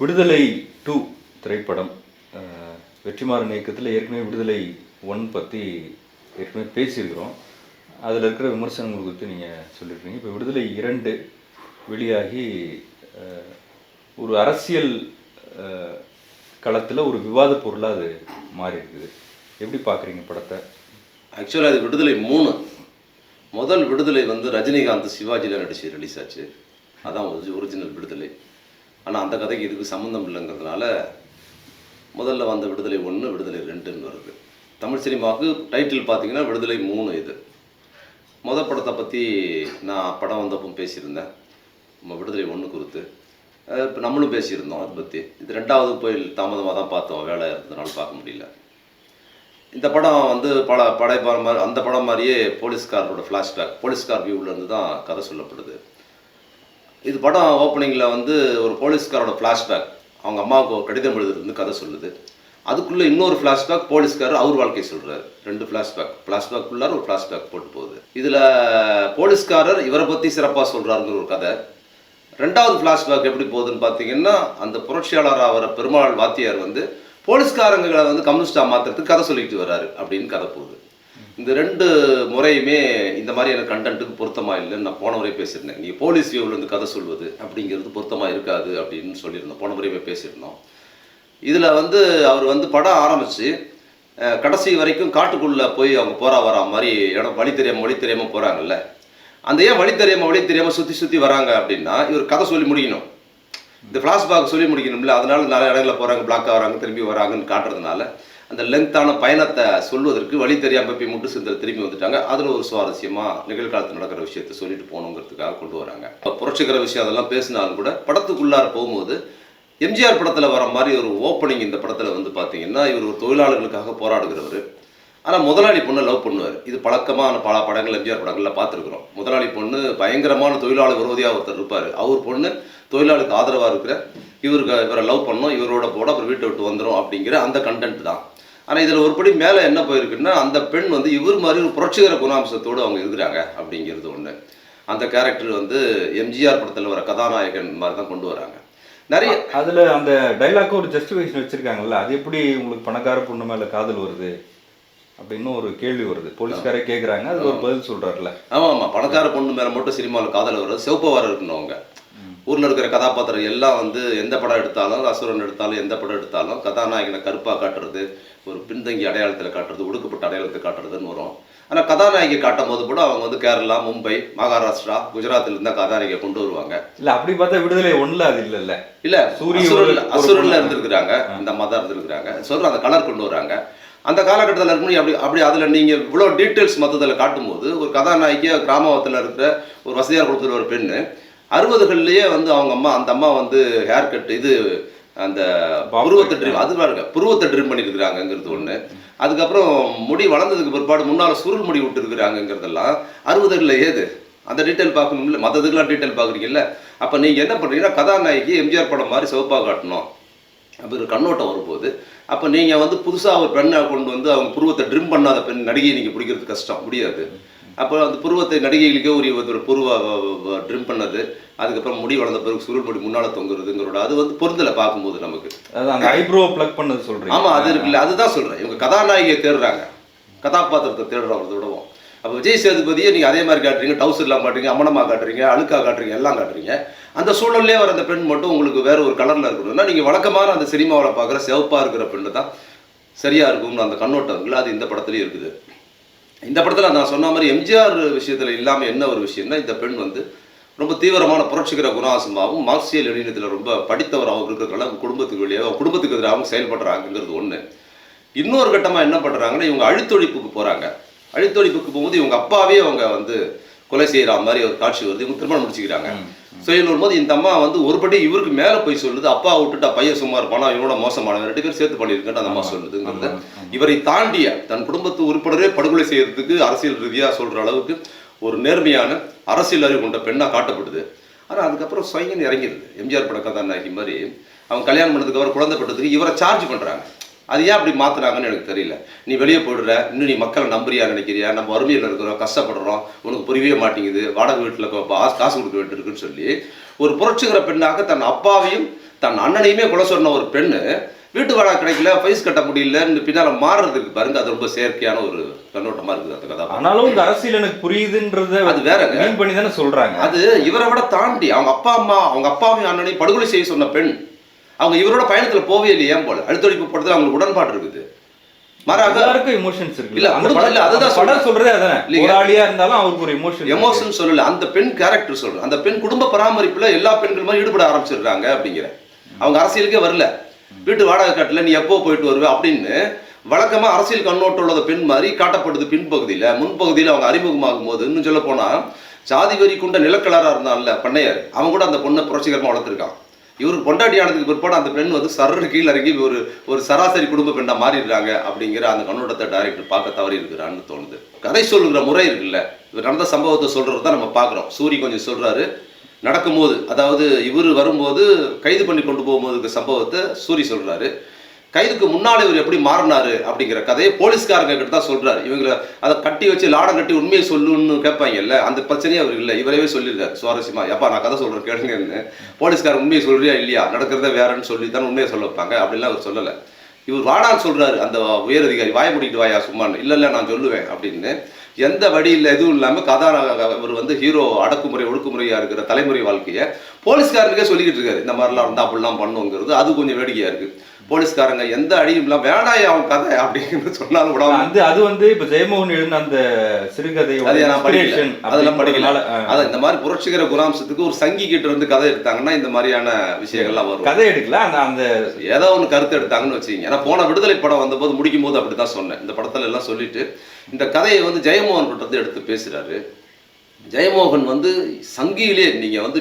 விடுதலை டூ திரைப்படம் வெற்றிமாறன் இயக்கத்தில் ஏற்கனவே விடுதலை ஒன் பற்றி ஏற்கனவே பேசியிருக்கிறோம். அதில் இருக்கிற விமர்சனங்கள் குறித்து நீங்கள் சொல்லியிருக்கீங்க. இப்போ விடுதலை இரண்டு வெளியாகி ஒரு அரசியல் களத்தில் ஒரு விவாத பொருளாக அது மாறி இருக்குது எப்படி பார்க்குறீங்க படத்தை? ஆக்சுவலாக அது விடுதலை மூணு. முதல் விடுதலை வந்து ரஜினிகாந்த் சிவாஜியில் நடிச்சு ரிலீஸ் ஆச்சு. அதான் ஒரிஜினல் விடுதலை. ஆனால் அந்த கதைக்கு இதுக்கு சம்மந்தம் இல்லைங்கிறதுனால முதல்ல வந்த விடுதலை ஒன்று விடுதலை ரெண்டுன்னு வருது. தமிழ் சினிமாவுக்கு டைட்டில் பார்த்தீங்கன்னா விடுதலை மூணு இது. முத படத்தை பற்றி நான் படம் வந்தப்போ பேசியிருந்தேன். நம்ம விடுதலை ஒன்று குறித்து. இப்போ நம்மளும் பேசியிருந்தோம் அதை பற்றி இது ரெண்டாவது போய் தாமதமாக தான் பார்த்தோம். வேலை இருந்ததுனால பார்க்க முடியல. இந்த படம் வந்து பல படைப்பான மாதிரி அந்த படம் மாதிரியே போலீஸ்காரரோட ஃப்ளாஷ்பேக் போலீஸ்கார் வியூவிலேருந்து தான் கதை சொல்லப்படுது. இது படம் ஓப்பனிங்கில் வந்து ஒரு போலீஸ்காரோட ஃப்ளாஷ்பேக் அவங்க அம்மாவுக்கு ஒரு கடிதம் எழுதுறது கதை சொல்லுது. அதுக்குள்ளே இன்னொரு ஃப்ளாஷ்பேக் போலீஸ்காரர் அவர் வாழ்க்கை சொல்கிறார் ரெண்டு ஃப்ளாஷ்பேக் ஃப்ளாஷ்பேக் உள்ளார ஒரு ஃப்ளாஷ்பேக் போட்டு போகுது. இதில் போலீஸ்காரர் இவரை பற்றி சிறப்பாக சொல்கிறாருங்கிற ஒரு கதை. ரெண்டாவது ஃப்ளாஷ்பேக் எப்படி போகுதுன்னு பார்த்தீங்கன்னா அந்த புரட்சியாளர் ஆகிற பெருமாள் வாத்தியார் வந்து போலீஸ்காரங்களை வந்து கம்யூனிஸ்டாக மாற்றுறதுக்கு கதை சொல்லிட்டு வர்றாரு அப்படின்னு கதை போகுது. இந்த ரெண்டு முறையுமே இந்த மாதிரியான கண்டென்ட்டுக்கு பொருத்தமாக இல்லைன்னு நான் போன முறை பேசியிருந்தேன். நீங்கள் போலீஸ் வியூவிலேருந்து கதை சொல்வது அப்படிங்கிறது பொருத்தமாக இருக்காது அப்படின்னு சொல்லியிருந்தோம். போன முறையுமே பேசியிருந்தோம். இதில் வந்து அவர் வந்து படம் ஆரம்பித்து கடைசி வரைக்கும் காட்டுக்குள்ளே போய் அவங்க போகிறா வரா மாதிரி இடம் வழி தெரியாமல் வழி தெரியாமல் போகிறாங்கல்ல அந்த ஏன் வழி தெரியாமல் வழி தெரியாமல் சுற்றி சுற்றி வராங்க அப்படின்னா இவர் கதை சொல்லி முடிக்கணும். இந்த ஃப்ளாஷ்பேக் சொல்லி முடிக்கணும்ல. அதனால நிறைய இடங்களில் போகிறாங்க பிளாக் ஆகிறாங்க திரும்பி வராங்கன்னு காட்டுறதுனால. அந்த லென்த்தான பயணத்தை சொல்வதற்கு வழி தெரியாமல் போய் முட்டு சிந்தர் திரும்பி வந்துட்டாங்க. அதில் ஒரு சுவாரஸ்யமாக நிகழ்காலத்தில் நடக்கிற விஷயத்தை சொல்லிட்டு போகணுங்கிறதுக்காக கொண்டு வராங்க. இப்போ புரட்சிக்கிற விஷயம் அதெல்லாம் பேசினாலும் கூட படத்துக்குள்ளார போகும்போது எம்ஜிஆர் படத்தில் வர மாதிரி ஒரு ஓப்பனிங் இந்த படத்தில் வந்து பார்த்தீங்கன்னா இவர் ஒரு தொழிலாளர்களுக்காக போராடுகிறவர். ஆனால் முதலாளி பொண்ணை லவ் பண்ணுவார். இது பழக்கமான பல படங்கள் எம்ஜிஆர் படங்களில் பார்த்துருக்குறோம். முதலாளி பொண்ணு பயங்கரமான தொழிலாளர் விரோதியாக ஒருத்தர் இருப்பார். அவர் பொண்ணு தொழிலாளருக்கு ஆதரவாக இருக்கிற இவருக்கு இவரை லவ் பண்ணோம் இவரோட போட அப்புறம் வீட்டை விட்டு வந்துடும் அப்படிங்கிற அந்த கண்டென்ட் தான். ஆனால் இதில் ஒருபடி மேலே என்ன போயிருக்குன்னா அந்த பெண் வந்து இவர் மாதிரி ஒரு புரட்சிகர குணாம்சத்தோடு அவங்க இருக்கிறாங்க அப்படிங்கிறது ஒன்று அந்த கேரக்டர் வந்து எம்ஜிஆர் படத்தில் வர கதாநாயகன் மாதிரி தான் கொண்டு வராங்க. நிறைய அதில் அந்த டைலாக்கு ஒரு ஜஸ்டிஃபிகேஷன் வச்சுருக்காங்கல்ல அது எப்படி உங்களுக்கு பணக்கார பொண்ணு மேலே காதல் வருது? அப்படின்னு ஒரு கேள்வி வருது. போலீஸ்காரே கேட்குறாங்க அது ஒரு பதில் சொல்கிறாருல ஆமாம் ஆமாம் பணக்கார பொண்ணு மேலே மட்டும் சினிமாவில் காதல் வர்றது சிவப்பவாரம் இருக்கணும் அவங்க. ஊரில் இருக்கிற கதாபாத்திரம் எல்லாம் வந்து எந்த படம் எடுத்தாலும் அசுரன் எடுத்தாலும் எந்த படம் எடுத்தாலும் கதாநாயகனை கருப்பாக காட்டுறது ஒரு பின்தங்கி அடையாளத்தில் காட்டுறது ஒடுக்கப்பட்ட அடையாளத்தை காட்டுறதுன்னு வரும். ஆனால் கதாநாயகி காட்டும் போது கூட அவங்க வந்து கேரளா மும்பை மகாராஷ்டிரா குஜராத்தில் இருந்தால் கதாநாயகியை கொண்டு வருவாங்க. இல்லை அப்படி பார்த்தா விடுதலை ஒன்றில் அது இல்ல சூரிய அசுரன்ல ஒரு- ஒரு அசுரன்ல. இருந்திருக்கிறாங்க இந்த மதம் இருந்திருக்கிறாங்க. சொல்ற அந்த கலர் கொண்டு வராங்க. அந்த காலகட்டத்தில் இருக்கும்போது அப்படி அப்படி அதில் நீங்கள் இவ்வளோ டீட்டெயில்ஸ் மொத்தத்தில் காட்டும்போது ஒரு கதாநாயகியாக கிராமத்தில் இருக்கிற ஒரு வசதியார் குடும்பத்தில் ஒரு பெண்ணு அறுபதுகள்லேயே வந்து அவங்க அம்மா அந்த அம்மா வந்து ஹேர் கட் இது அந்த புருவத்தை. ட்ரிம் அது பாருங்க புருவத்தை ட்ரிம் பண்ணியிருக்கிறாங்கங்கிறது ஒன்று அதுக்கப்புறம் முடி வளர்ந்ததுக்கு பிற்பாடு முன்னால் சுருள் முடி விட்டுருக்குறாங்கங்கிறதெல்லாம் அறுபதுகளில் ஏது? அந்த டீட்டெயில் பார்க்கணும்ல? மற்றதுக்கெல்லாம் டீட்டெயில் பார்க்குறீங்கல்ல? அப்போ நீங்கள் என்ன பண்ணுறீங்கன்னா கதாநாயகி எம்ஜிஆர் படம் மாதிரி சிவப்பாக காட்டணும். அப்படி கண்ணோட்டம் வரும்போது அப்போ நீங்கள் வந்து புதுசாக ஒரு பெண்ணை கொண்டு வந்து அவங்க புருவத்தை ட்ரிம் பண்ணாத பெண் நடிகையை நீங்கள் பிடிக்கிறது கஷ்டம். முடியாது. அப்போ அந்த புருவத்தை நடிகைகளுக்கே ஒரு ஒரு புருவ ட்ரிம் பண்ணது. அதுக்கப்புறம் முடி வளர்ந்த பிறகு சுருள் முடி முன்னால் தொங்குறதுங்கிறோட அது வந்து பொருந்தலை பார்க்கும்போது நமக்கு. அதாவது அந்த ஐப்ரோ ப்ளக் பண்ணது சொல்கிறீங்க ஆமா அது இருக்குல்ல அதுதான் சொல்றேன். இவங்க கதாநாயகியை தேடுறாங்க. கதாபாத்திரத்தை தேடுறவங்க விடவும். அப்போ விஜய் சேதுபதியை நீங்க அதே மாதிரி காட்டுறீங்க டவுசர்லாம் காட்டுறீங்க அம்மனமா காட்டுறீங்க அழுக்கா காட்டுறீங்க எல்லாம் காட்டுறீங்க. அந்த சூழல்லே வர அந்த பெண் மட்டும் உங்களுக்கு வேற ஒரு கலர்ல இருக்கணும்னா நீங்க வழக்கமான அந்த சினிமாவில் பார்க்குற சிவப்பா இருக்கிற பெண்ணு தான் சரியா இருக்கும்னு அந்த கண்ணோட்டம் இருக்குல்ல அது இந்த படத்துலயும் இருக்குது. இந்த படத்துல நான் சொன்ன மாதிரி எம்ஜிஆர் விஷயத்துல இல்லாம என்ன ஒரு விஷயம்னா இந்த பெண் வந்து ரொம்ப தீவிரமான புரட்சிகர குணாசமாகவும் மார்க்சியல் எழுதினத்தில் ரொம்ப படித்தவராகவும் இருக்கிறதுனால அவங்க குடும்பத்துக்கு வெளியே அவங்க குடும்பத்துக்கு எதிராகவும் செயல்படுறாங்கிறது ஒன்று இன்னொரு கட்டமா என்ன பண்றாங்கன்னா இவங்க அழித்தொழிப்புக்கு போறாங்க. அழித்தொழிப்புக்கு போகும்போது இவங்க அப்பாவே அவங்க வந்து கொலை செய்யற மாதிரி ஒரு காட்சி வருது. இவங்க திருமணம் முடிச்சுக்கிறாங்க. சொல்லும் வரும்போது இந்த அம்மா வந்து ஒருபடி இவருக்கு மேல போய் சொல்லுது. அப்பா விட்டுட்டா பையன் சும்மா இருப்பானா? இவனோட மோசமானவன். ரெண்டு பேரும் சேர்த்து பண்ணியிருக்கேன் அந்த அம்மா சொல்லுதுங்கிறது. இவரை தாண்டிய தன் குடும்பத்து உறுப்பினரே படுகொலை செய்யறதுக்கு அரசியல் ரீதியாக சொல்கிற அளவுக்கு ஒரு நேர்மையான அரசியல் அறிவு கொண்ட பெண்ணாக காட்டப்படுது ஆனால் அதுக்கப்புறம் சைங்கன் இறங்கிடுது எம்ஜிஆர் பட கதாநாயகி மாதிரி அவங்க கல்யாணம் பண்ணதுக்கு அப்புறம் குழந்தை பட்டத்துக்கு இவரை சார்ஜ் பண்ணுறாங்க அது ஏன் அப்படி மாற்றுறாங்கன்னு எனக்கு தெரியல. நீ வெளியே போயிடுற. இன்னும் நீ மக்களை நம்புறியா நினைக்கிறியா? நம்ம வறுமையில் இருக்கிறோம் கஷ்டப்படுறோம். உனக்கு புரியவே மாட்டேங்குது. வாடகை வீட்டில் காசு கொடுக்க வேண்டியிருக்குன்னு சொல்லி ஒரு புரட்சிகர பெண்ணாக தன் அப்பாவையும் தன் அண்ணனையுமே கொலை சொன்ன ஒரு பெண்ணு வீட்டு வாடகை கிடைக்கல ஃபைஸ் கட்ட முடியலன்னு பின்னால மாறுறதுக்கு பாருங்க. அது ரொம்ப செயற்கையான ஒரு கண்ணோட்டமா இருக்குது அந்த கதை ஆனாலும் உங்க அரசியல் எனக்கு புரியுதுன்றத அது வேறங்க. மீன் பண்ணி தானே சொல்றாங்க. அது இவரை விட தாண்டி அவங்க அப்பா அம்மா அவங்க அப்பாவையும் அண்ணனையும் படுகொலை செய்ய சொன்ன பெண் அவங்க இவரோட பயணத்துல போவே இல்லை ஏன் போல? அழுத்தொழிப்பு படத்துல அவங்களுக்கு உடன்பாடு இருக்குது. மாறாக எல்லாருக்கும் எமோஷன்ஸ் இருக்கு இல்ல, படம் இல்ல, அதுதான் படம் சொல்றதே அதானே. போராளியா இருந்தாலும் அவருக்கு ஒரு எமோஷன் எமோஷன் சொல்லல. அந்த பெண் கேரக்டர் சொல்றேன். அந்த பெண் குடும்ப பராமரிப்புல எல்லா பெண்கள் மாதிரி ஈடுபட ஆரம்பிச்சிடுறாங்க அப்படிங்கிற. அவங்க அரசியலுக்கே வரல. வீட்டு வாடகை கட்டல நீ எப்போ போயிட்டு வருவ அப்படின்னு வழக்கமாக அரசியல் கண்ணோட்டம் உள்ளத பெண் மாதிரி காட்டப்படுது பின்பகுதியில். முன்பகுதியில் அவங்க அறிமுகமாகும் போது இன்னும் சொல்ல போனால் ஜாதி வரி கொண்ட நிலக்கலராக இருந்தான்ல பண்ணையார். அவன் கூட அந்த பொண்ணை புரட்சிகரமாக வளர்த்துருக்கான். இவருக்கு பொண்டாட்டி ஆனதுக்கு பிற்பாடு அந்த பெண் வந்து சர்ரு கீழே இறங்கி ஒரு ஒரு சராசரி குடும்ப பெண்ணாக மாறிடுறாங்க அப்படிங்கிற அந்த கண்ணோட்டத்தை டைரக்டர் பார்க்க தவறி இருக்கிறான்னு தோணுது. கதை சொல்லுகிற முறை இருக்குல்ல. இவர் நடந்த சம்பவத்தை சொல்கிறது தான் நம்ம பார்க்குறோம். சூரி கொஞ்சம் சொல்கிறாரு நடக்கும்போது அதாவது இவர் வரும்போது கைது பண்ணி கொண்டு போகும்போது இருக்க சம்பவத்தை சூரி சொல்றாரு. கைதுக்கு முன்னாலே இவர் எப்படி மாறினாரு அப்படிங்கிற கதையை போலீஸ்காரங்க கிட்ட தான் சொல்றாரு. இவங்களை அதை கட்டி வச்சு லாடம் கட்டி உண்மையை சொல்லுன்னு கேட்பாங்கல்ல அந்த பிரச்சனையே அவர் இல்லை. இவரவே சொல்லியிருக்காரு. சுவாரஸ்யமா எப்பா நான் கதை சொல்றேன் கேளுங்கன்னு. போலீஸ்காரன் உண்மையை சொல்றியா இல்லையா? நடக்கிறதே வேறன்னு சொல்லி தான் உண்மையை சொல்ல வைப்பாங்க. அப்படின்லாம் அவர் சொல்லலை. இவர் வாடான்னு சொல்றாரு அந்த உயர் அதிகாரி வாய முடிக்கிட்டு வாயா சும்மான்னு. இல்லை இல்லை நான் சொல்லுவேன் அப்படின்னு. எந்த வழியில் எதுவும் இல்லாமல் கதா அவர் வந்து ஹீரோ அடக்குமுறை ஒடுக்குமுறையாக இருக்கிற தலைமுறை வாழ்க்கையை போலீஸ்காரனுக்கே சொல்லிக்கிட்டு இருக்காரு. இந்த மாதிரிலாம் இருந்தால் அப்படிலாம் பண்ணுங்கிறது அது கொஞ்சம் வேடிக்கையாக இருக்குது போலீஸ்காரங்க எந்த அடியும் இல்லாமல் வேணாயா அவன் கதை அப்படின்னு சொன்னாலும் விடாம அந்த அது வந்து இப்ப ஜெயமோகன் எழுதின அந்த சிறுகதையோட அதை நான் inspiration அதெல்லாம் படிக்கல. அதான் இந்த மாதிரி புரட்சிகர குணாம்சத்துக்கு ஒரு சங்கி கிட்ட இருந்து கதை எடுத்தாங்கன்னா இந்த மாதிரியான விஷயங்கள்லாம் வரும். கதை எடுக்கல அந்த அந்த ஏதோ ஒன்று கருத்து எடுத்தாங்கன்னு வச்சுக்கோங்க. ஏன்னா போன விடுதலை படம் வந்தபோது முடிக்கும் போது அப்படி தான் சொன்னேன். இந்த படத்துல எல்லாம் சொல்லிட்டு இந்த கதையை வந்து ஜெயமோகன் கிட்ட இருந்து எடுத்து பேசுறாரு. ஜெயமோகன் வந்து சங்கியிலே நீங்க வந்து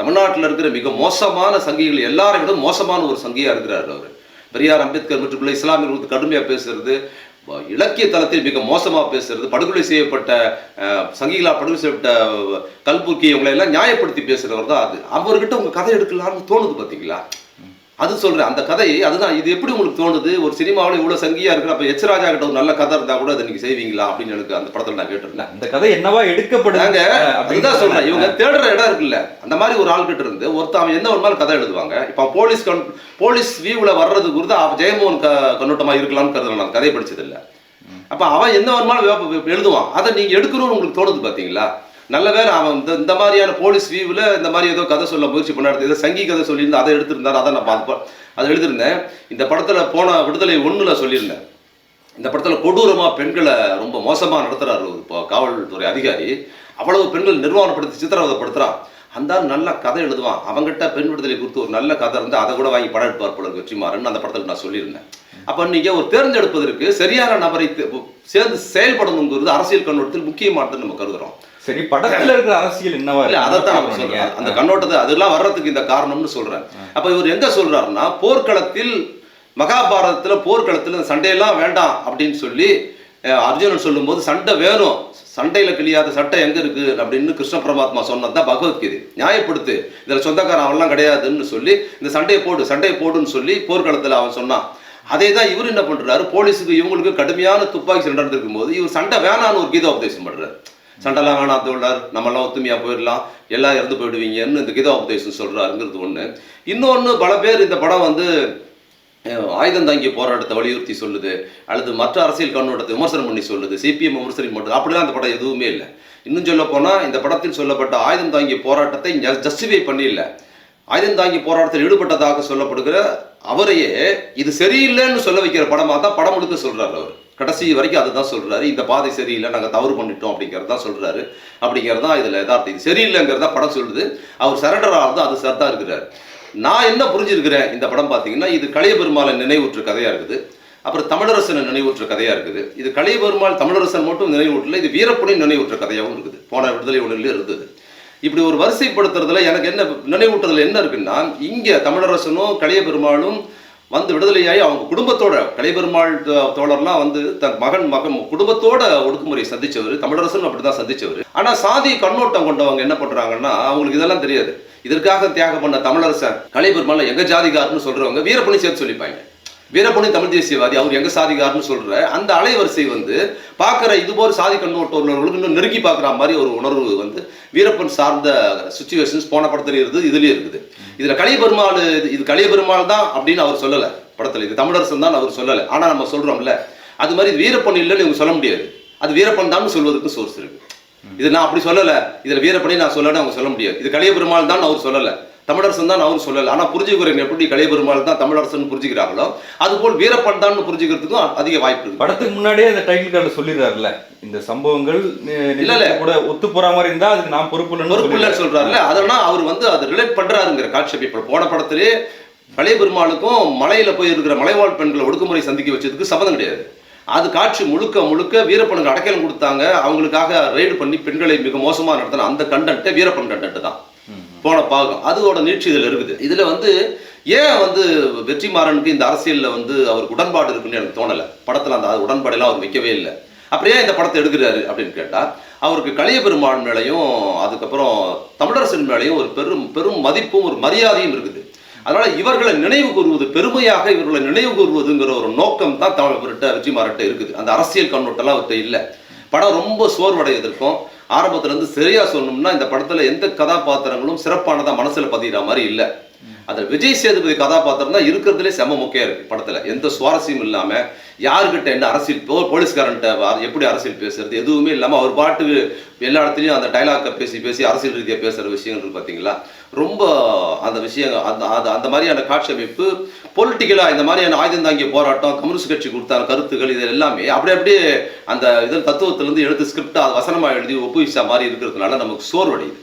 தமிழ்நாட்டில் இருக்கிற மிக மோசமான சங்கிகள் எல்லாரை விட மோசமான ஒரு சங்கியா இருக்கிறாரு அவர். பெரியார் அம்பேத்கர் மற்றும் இஸ்லாமியர் குறித்து கடுமையாக பேசுறது இலக்கிய தளத்தில் மிக மோசமாக பேசுறது படுகொலை செய்யப்பட்ட சங்கிகளா படுகொலை செய்யப்பட்ட கல்புர்க்கி இவங்களை எல்லாம் நியாயப்படுத்தி பேசுறவர் தான் அது. அவர்கிட்ட உங்க கதை எடுக்கலாம்னு தோணுது பாத்தீங்களா? அது சொல்றேன். அந்த கதை அதுதான் இது எப்படி உங்களுக்கு தோணுது? ஒரு சினிமாவில் இவ்வளவு சங்கியா இருக்கிற அப்ப எச் ராஜா கிட்ட ஒரு நல்ல கதை இருந்தா கூட அதை நீங்க செய்வீங்களா? அப்படின்னு எனக்கு அந்த படத்துல நான் கேட்டிருந்தேன். அந்த கதை என்னவா எடுக்கப்படுதாங்க நாங்க அதுதான் சொல்றேன். இவங்க தேடுற இடம் இருக்குல்ல அந்த மாதிரி ஒரு ஆள் கிட்ட இருந்து ஒருத்தன் அவன் என்ன வேணுமாலும் கதை எழுதுவாங்க? இப்போ போலீஸ் கண் போலீஸ் வியூவில் வர்றது குறித்து ஜெயமோகன் க கண்ணோட்டமா இருக்கலாம்னு கருதல நான் கதையை படிச்சது இல்ல அப்ப அவன் என்ன வே- வே- எழுதுவான்? அதை நீங்க எடுக்கணும்னு உங்களுக்கு தோணுது பாத்தீங்களா? நல்ல வேளை அவன் இந்த இந்த மாதிரியான போலீஸ் வியூவில் இந்த மாதிரி ஏதோ கதை சொல்ல முயற்சி பண்ணாரு ஏதோ சங்கி கதை சொல்லியிருந்தா அதை எடுத்திருந்தார் அதை நான் பார்ப்பேன் அதை எழுதியிருந்தேன். இந்த படத்தில் போன விடுதலை ஒன்றில் சொல்லியிருந்தேன். இந்த படத்தில் கொடூரமாக பெண்களை ரொம்ப மோசமாக நடத்துகிறார் ஒரு இப்போ காவல்துறை அதிகாரி. அவ்வளவு பெண்கள் நிர்வாணப்படுத்தி சித்திரவதைப்படுத்துறான். அந்த நல்லா நல்ல கதை எழுதுவான். அவங்ககிட்ட பெண் விடுதலை குறித்து ஒரு நல்ல கதை இருந்தால் அதை கூட வாங்கி படம் எடுப்பார் போல வெற்றிமாறன். அந்த படத்தில் நான் சொல்லியிருந்தேன். அப்ப நீங்க ஒரு தேர்ந்தெடுப்பதற்கு சரியான நபரை சேர்ந்து செயல்படணுங்கிறது அரசியல் கண்ணோட்டத்தில் முக்கியமானதுன்னு நம்ம கருதுறோம். சரி படத்துல இருக்கிற அரசியல் என்னவா இல்ல? அதைத்தான். சொல்றேன் அந்த கண்ணோட்டத்தை அதெல்லாம் வர்றதுக்கு இந்த காரணம்னு சொல்றேன் அப்ப இவர் எங்க சொல்றாருன்னா போர்க்களத்தில் மகாபாரதத்துல போர்க்களத்துல இந்த சண்டையெல்லாம் வேண்டாம் அப்படின்னு சொல்லி அர்ஜுனன் சொல்லும்போது சண்டை வேணும். சண்டையில கிழியாத சட்டை எங்க இருக்கு? அப்படின்னு கிருஷ்ண பரமாத்மா சொன்னதுதான் பகவத்கீதை. நியாயப்படுத்து. இதுல சொந்தக்காரன் அவன்லாம் கிடையாதுன்னு சொல்லி இந்த சண்டையை போடு சண்டையை போடுன்னு சொல்லி போர்க்களத்துல அவன் சொன்னான். அதே தான் இவர் என்ன பண்றாரு? போலீஸுக்கு இவங்களுக்கு கடுமையான துப்பாக்கி சண்டை நடந்திருக்கும் போது இவர் சண்டை வேணான்னு ஒரு கீதோபதேசம் பண்றாரு. சண்டைலாம் வேணாம் தோழர் நம்மெல்லாம் ஒத்துமையாக போயிடலாம் எல்லாம் இறந்து போயிடுவீங்கன்னு இந்த கீதோபதேசம் சொல்கிறாருங்கிறது ஒன்று இன்னொன்று பல பேர் இந்த படம் வந்து ஆயுதம் தாங்கிய போராட்டத்தை வலியுறுத்தி சொல்லுது. அல்லது மற்ற அரசியல் கண்ணோட்டத்தை விமர்சனம் பண்ணி சொல்லுது. சிபிஎம் விமர்சனம் பண்ணுது. அப்படிலாம் அந்த படம் எதுவுமே இல்லை. இன்னும் சொல்ல போனால் இந்த படத்தில் சொல்லப்பட்ட ஆயுதம் தாங்கிய போராட்டத்தை ஜஸ்டிஃபை பண்ணி ஆயுதம் தாங்கி போராட்டத்தில் ஈடுபட்டதாக சொல்லப்படுகிற அவரையே இது சரியில்லைன்னு சொல்ல வைக்கிற படமாக தான் படம் முழுக்க சொல்கிறார் அவர். கடைசி வரைக்கும் அதை தான் சொல்கிறாரு இந்த பாதை சரியில்லை நாங்கள் தவறு பண்ணிட்டோம் அப்படிங்கிறது தான் சொல்கிறாரு அப்படிங்கிறது தான் இதில் யதார்த்தம். இது சரியில்லைங்கிறதா படம் சொல்லுது. அவர் சரண்டர் ஆகிறது அது சர்தா இருக்கிறார். நான் என்ன புரிஞ்சிருக்கிறேன்? இந்த படம் பார்த்தீங்கன்னா இது கலைய பெருமாளை நினைவுற்ற கதையாக இருக்குது. அப்புறம் தமிழரசனை நினைவுற்ற கதையாக இருக்குது. இது கலைய பெருமாள் தமிழரசன் மட்டும் நினைவூட்டல இது வீரப்பனை நினைவுற்ற கதையாகவும் இருக்குது. போன விடுதலை ஒன்றில் இருந்தது. இப்படி ஒரு வரிசைப்படுத்துறதுல எனக்கு என்ன நினைவூட்டுறதுல என்ன இருக்குன்னா இங்கே தமிழரசனும் கலைய பெருமாளும் வந்து விடுதலையாகி அவங்க குடும்பத்தோட கலைபெருமாள் தோழர்லாம் வந்து தன் மகன் மகன் குடும்பத்தோட ஒடுக்குமுறையை சந்திச்சவர் தமிழரசன் அப்படிதான் சந்திச்சவர். ஆனா சாதி கண்ணோட்டம் கொண்டவங்க என்ன பண்றாங்கன்னா அவங்களுக்கு இதெல்லாம் தெரியாது. இதற்காக தியாகம் பண்ண தமிழரசன் கலைபெருமாள் எங்க ஜாதிகாரன்னு சொல்றவங்க வீரப்பணி சேர்த்து சொல்லிப்பாங்க. வீரப்பணி தமிழ் தேசியவாதி அவர் எங்க சாதிக்காரன்னு சொல்ற அந்த அலைவரிசை வந்து பார்க்குற இதுபோல் சாதி கண்ணோட்டம் இன்னும் நெருக்கி பார்க்குற மாதிரி ஒரு உணர்வு வந்து வீரப்பன் சார்ந்த சுச்சுவேஷன்ஸ் போன படத்துல இருக்குது இதுலயும் இருக்குது. இதுல கலியபெருமாள் இது- இது தான் அப்படின்னு அவர் சொல்லல படத்துல. இது தமிழரசன் தான் அவர் சொல்லல. ஆனா நம்ம சொல்றோம்ல அது மாதிரி வீரப்பன் இல்லைன்னு இவங்க சொல்ல முடியாது. அது வீரப்பன் தான் சொல்வதற்கு சோர்ஸ் இருக்கு. இது நான் அப்படி சொல்லல. இதுல வீரப்பனை நான் சொல்லணும்னு அவங்க சொல்ல முடியாது. இது கலியபெருமாள் தான் அவர் சொல்லலை. தமிழரசன் தான் அவர் சொல்லல. ஆனா புரிஞ்சுக்கிறவங்க எப்படி கலிய பெருமாள் தான் தமிழரசன் புரிஞ்சுக்கிறாங்களோ அதுபோல் வீரப்பன் தான் புரிஞ்சுக்கிறதுக்கும் அதிக வாய்ப்பு இருக்கு. படத்துக்கு முன்னாடியே அந்த டைட்டில் கார்டு சொல்லிடுறாருல்ல இந்த சம்பவங்கள் இல்ல. கூட ஒத்து போற மாதிரி இருந்தா அதுக்கு நான் பொறுப்பு இல்லைன்னு பொறுப்பு இல்லைன்னு. சொல்றாருல அதெல்லாம் அவர் வந்து அதை ரிலேட் பண்றாருங்கிற காட்சி இப்போ போன படத்திலே பழைய பெருமாளுக்கும் மலையில போய் இருக்கிற மலைவாழ் பெண்களை ஒடுக்குமுறை சந்திக்க வச்சதுக்கு சம்மதம் கிடையாது. அது காட்சி முழுக்க முழுக்க வீரப்பனுக்கு அடைக்கலம் கொடுத்தாங்க. அவங்களுக்காக ரெய்டு பண்ணி பெண்களை மிக மோசமா நடத்தின அந்த கண்டென்ட்டே வீரப்பன் கண்டென்ட் தான். போன பாகம். அதோட நீட்சி இதில் இருக்குது. இதில் வந்து ஏன் வந்து வெற்றிமாறனுக்கு இந்த அரசியலில் வந்து அவருக்கு உடன்பாடு இருக்குன்னு எனக்கு தோணலை. படத்தில் அந்த உடன்பாடெல்லாம் அவர் வைக்கவே இல்லை. அப்படியே இந்த படத்தை எடுக்கிறாரு அப்படின்னு கேட்டால் அவருக்கு கலிய பெருமாள் மேலையும் அதுக்கப்புறம் தமிழரசன் மேலையும் ஒரு பெரும் பெரும் மதிப்பும் ஒரு மரியாதையும் இருக்குது. அதனால இவர்களை நினைவு கூறுவது பெருமையாக இவர்களை நினைவு கூறுவதுங்கிற ஒரு நோக்கம் தான் தமிழ்கிட்ட வெற்றிமாறட்ட இருக்குது. அந்த அரசியல் கண்ணோட்டெல்லாம் அவர்கிட்ட இல்லை. படம் ரொம்ப சோர்வடைவதற்கும் ஆரம்பத்துலேருந்து சரியாக சொல்லணும்னா இந்த படத்தில் எந்த கதாபாத்திரங்களும் சிறப்பானதாக மனசில் பதிகிற மாதிரி இல்லை. அந்த விஜய் சேதுபதி கதாபாத்திரம் தான் இருக்கிறதுலே செம முக்கியம் இருக்கு படத்துல. எந்த சுவாரஸ்யமும் இல்லாம யாருக்கிட்ட என்ன அரசியல் போ போலீஸ்காரன்ட்ட எப்படி அரசியல் பேசுறது? எதுவுமே இல்லாம அவர் பாட்டுக்கு எல்லா இடத்துலயும் அந்த டைலாக்கை பேசி பேசி அரசியல் ரீதியா பேசுற விஷயங்கள் இருக்கு பாத்தீங்களா? ரொம்ப அந்த விஷயம் அந்த அந்த அந்த மாதிரியான காட்சி அமைப்பு பொலிட்டிக்கலா இந்த மாதிரியான ஆயுதம் தாங்கிய போராட்டம் கம்யூனிஸ்ட் கட்சி கொடுத்த கருத்துக்கள் இது எல்லாமே அப்படியே அப்படியே அந்த இதன் தத்துவத்திலிருந்து எடுத்து ஸ்கிரிப்டா அது வசனமா எழுதி ஒப்புவிச்சா மாதிரி இருக்கிறதுனால நமக்கு சோர்வடையுது.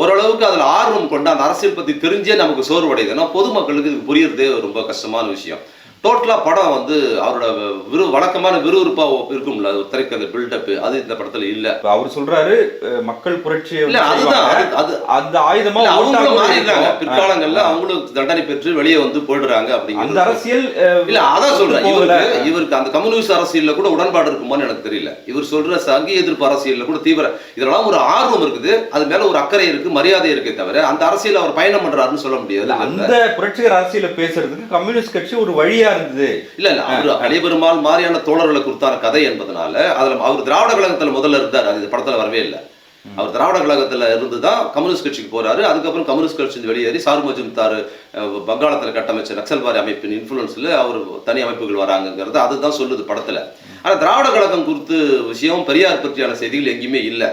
ஓரளவுக்கு அதில் ஆர்வம் கொண்டு அந்த அரசியல் பற்றி தெரிஞ்சே நமக்கு சோர்வடையுது. ஏன்னா பொதுமக்களுக்கு இது புரியறதே ரொம்ப கஷ்டமான விஷயம். டோட்டலாக படம் வந்து அவரோட விறு வழக்கமான விறுவிறுப்பாக இருக்கும்ல திரைக்கதை பில்டப் அது இந்த படத்தில் இல்லை. அவர் சொல்றாரு மக்கள் புரட்சியை இல்ல அதுதான். அது- அந்த ஆயுதமா அவங்களும் மாறிடுறாங்க. பிற்காலங்கள்ல அவங்களும் தண்டனை பெற்று வெளியே வந்து போயிடுறாங்க அந்த அப்படிங்கிறது அரசியல் இல்ல அதான் சொல்றேன். இவருக்கு இவருக்கு அந்த கம்யூனிஸ்ட் அரசியல்ல கூட உடன்பாடு இருக்குமான்னு எனக்கு தெரியல. இவர் சொல்ற சங்கி எதிர்ப்பு அரசியல்ல கூட தீவிர இதெல்லாம் ஒரு ஆர்வம் இருக்குது. அது மேல ஒரு அக்கறை இருக்கு மரியாதை இருக்கே தவிர அந்த அரசியல் அவர் பயணம் பண்றாருன்னு சொல்ல முடியாது. அந்த புரட்சிகர அரசியல பேசுறதுக்கு கம்யூனிஸ்ட் கட்சி ஒரு வழியா இருந்தது. இல்ல இல்ல அவர் அலிபெருமாள் மாதிரியான தோழர்களை கொடுத்தான கதை என்பதனால அதுல அவர் திராவிட கழகத்துல முதல்ல இருந்தார். அது படத்துல வரவே இல்லை. அவர் திராவிட கழகத்துல இருந்து தான் கம்யூனிஸ்ட் கட்சிக்கு போறாரு. அதுக்கப்புறம் கம்யூனிஸ்ட் கட்சி வெளியேறி சாரு மஜும்தார் அஹ், வங்காளத்துல கட்டமைச்ச நக்சல்வாரி அமைப்பின் இன்ஃபுளுன்ஸ்ல அவர் தனி அமைப்புகள் வராங்கங்கிறது அதுதான் சொல்லுது படத்துல. ஆனா திராவிட கழகம் குறித்து விஷயம் பெரியார் பற்றியான செய்திகள் எங்கேயுமே இல்லை.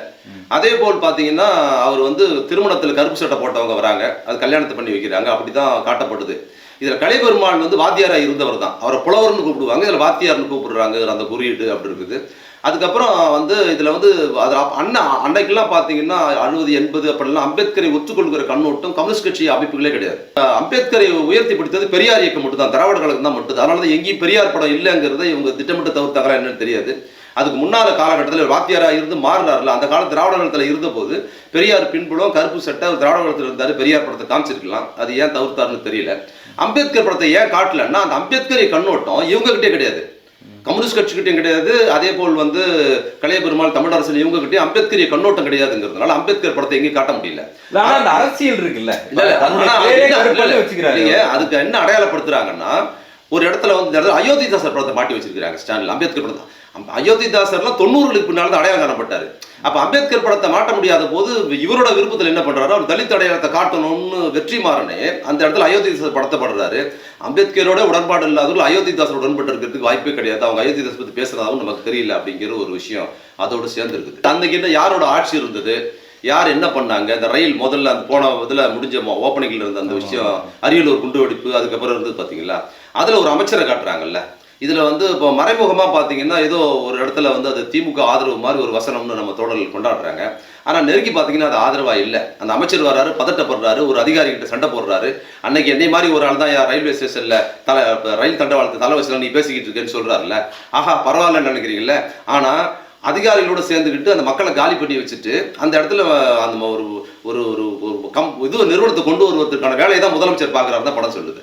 அதே போல் பாத்தீங்கன்னா அவர் வந்து திருமணத்துல கருப்பு சட்டை போட்டவங்க வராங்க. அது கல்யாணத்தை பண்ணி வைக்கிறாங்க. அப்படிதான் காட்டப்படுது இதில் கலைபெருமாள் வந்து வாத்தியாராக இருந்தவர் தான். அவரை புலவர்னு கூப்பிடுவாங்க. இதில் வாத்தியார்னு கூப்பிடுறாங்க. அந்த குறியீடு அப்படி இருக்குது. அதுக்கப்புறம் வந்து இதில் வந்து அது அண்ணா அன்னைக்கெல்லாம் பார்த்தீங்கன்னா அறுபது எண்பது அப்படிலாம் அம்பேத்கரை ஒத்துக்கொள்கிற கண்ணோட்டம் கம்யூனிஸ்ட் கட்சி அமைப்புகளே கிடையாது. அம்பேத்கரை உயர்த்தி பிடித்தது பெரியார் இயக்கம் மட்டும் தான் திராவிட கழகம் தான் மட்டும் அதனால தான் எங்கேயும் பெரியார் படம் இல்லைங்கிறத இவங்க திட்டமிட்டு தவிர்த்தாங்களா என்னன்னு தெரியாது. அதுக்கு முன்னால காலகட்டத்தில் வாத்தியாராக இருந்து மாறினார்ல. அந்த காலம் திராவிட கழகத்தில் இருந்தபோது பெரியார் பின்புலம் கருப்பு சட்டை திராவிட கழகத்தில் இருந்தார். பெரியார் படத்தை காமிச்சிருக்கலாம். அது ஏன் தவிர்த்தாருன்னு தெரியல. அம்பேத்கர் படத்தை ஏன் காட்டலன்னா அந்த அம்பேத்கரை கண்ணோட்டம் இவங்க கிட்டே கிடையாது. கம்யூனிஸ்ட் கட்சிக்கிட்டையும் கிடையாது. அதே போல் வந்து கலைய பெருமாள் தமிழரசன் இவங்க கிட்டயும் அம்பேத்கரிய கண்ணோட்டம் கிடையாதுங்கிறதுனால அம்பேத்கர் படத்தை எங்கேயும் காட்ட முடியல. அந்த அரசியல் இருக்குல்ல. இல்லைங்க, அதுக்கு என்ன அடையாளப்படுத்துறாங்கன்னா ஒரு இடத்துல வந்து இடத்துல அயோத்திதாசர் படத்தை மாட்டி வச்சிருக்காங்க ஸ்டாண்டில் அம்பேத்கர் படத்தை. அயோத்திதாசர்லாம் தொண்ணூறுகளுக்கு பின்னால் தான் அடையாளம் காணப்பட்டாரு. அப்ப அம்பேத்கர் படத்தை மாட்ட முடியாத போது இவரோட விருப்பத்தில் என்ன பண்றாரு அவர் தலித் அடையாளத்தை காட்டணும்னு வெற்றிமாறனே அந்த இடத்துல அயோத்திதாசர் படத்தை படுறாரு. அம்பேத்கரோட உடன்பாடு இல்லாதவர்கள் அயோத்திதாசர் உடன்பட்டு இருக்கிறதுக்கு வாய்ப்பே கிடையாது. அவங்க அயோத்திதாசர் பத்தி பேசுறதாவும் நமக்கு தெரியல அப்படிங்கிற ஒரு விஷயம் அதோட சேர்ந்து இருக்குது அன்னைக்கு என்ன யாரோட ஆட்சி இருந்தது? யார் என்ன பண்ணாங்க? இந்த ரயில் முதல்ல அந்த போன இதுல முடிஞ்ச ஓப்பனிங்ல இருந்த அந்த விஷயம் அரியலூர் குண்டு வெடிப்பு அதுக்கப்புறம் இருந்தது பாத்தீங்களா? அதுல ஒரு அமைச்சரை காட்டுறாங்கல்ல. இதுல வந்து இப்போ மறைமுகமா பாத்தீங்கன்னா ஏதோ ஒரு இடத்துல வந்து அது திமுக ஆதரவு மாதிரி ஒரு வசனம்னு நம்ம தோழர்கள் கொண்டாடுறாங்க. ஆனா நெருங்கி பாத்தீங்கன்னா அது ஆதரவா இல்ல. அந்த அமைச்சர் வராரு பதட்டப்படுறாரு ஒரு அதிகாரி கிட்ட சண்டை போடுறாரு. அன்னைக்கு என்னை மாதிரி ஒரு ஆள் தான் ரயில்வே ஸ்டேஷன்ல தலை ரயில் தண்டவாளத்து தலை வசனம் நீ பேசிக்கிட்டு இருக்கேன்னு சொல்றாருல்ல. ஆஹா பரவாயில்லன்னு நினைக்கிறீங்கல்ல ஆனா அதிகாரிகளோட சேர்ந்துக்கிட்டு அந்த மக்களை காலி பண்ணி வச்சுட்டு அந்த இடத்துல அந்த ஒரு ஒரு ஒரு ஒரு கம் இது நிறுவனத்தை கொண்டு வருவதற்கான வேலையை தான் முதலமைச்சர் பார்க்குறாரு தான் படம் சொல்லுது.